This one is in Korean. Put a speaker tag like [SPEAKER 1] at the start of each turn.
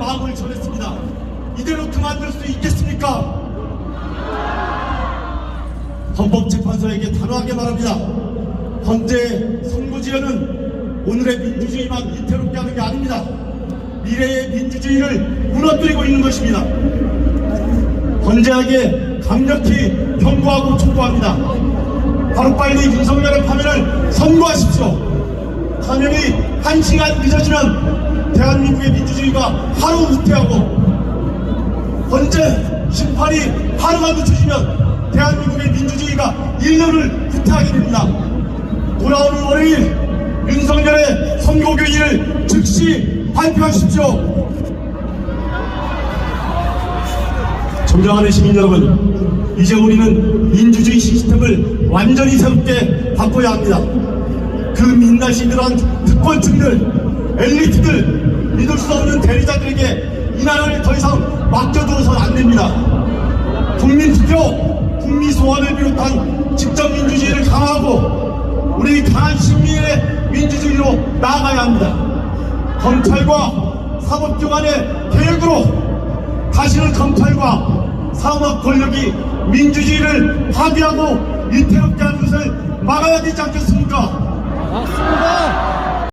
[SPEAKER 1] 마음을 전했습니다. 이대로 그만둘 수 있겠습니까? 헌법재판소에게 단호하게 말합니다. 현재 선거지연은 오늘의 민주주의만 위태롭게 하는 게 아닙니다. 미래의 민주주의를 무너뜨리고 있는 것입니다. 헌재에게 강력히 경고하고 촉구합니다. 하루빨리 윤석열의 파면을 선고하십시오. 파면이 한 시간 늦어지면 대한민국의 민주주의가 하루 후퇴하고 헌재 심판이 하루가 늦춰지면 대한민국의 민주주의가 1년을 후퇴하게 됩니다. 돌아오는 월요일 윤석열의 선고교의를 즉시 발표하십시오. 존경하는 시민 여러분, 이제 우리는 민주주의 시스템을 완전히 새롭게 바꿔야 합니다. 그 민낯이 늘어난 특권층들, 엘리트들, 믿을 수 없는 대리자들에게 이 나라를 더 이상 맡겨두어서는 안 됩니다. 국민투표, 국민소원을 비롯한 직접민주주의를 강화하고 우리 강한 시민의 민주주의로 나아가야 합니다. 검찰과 사법기 관의 계획으로 다시는 검찰과 사법 권력이 민주주의를 파괴하고 위태롭게 하는 것을 막아야 되지 않겠습니까?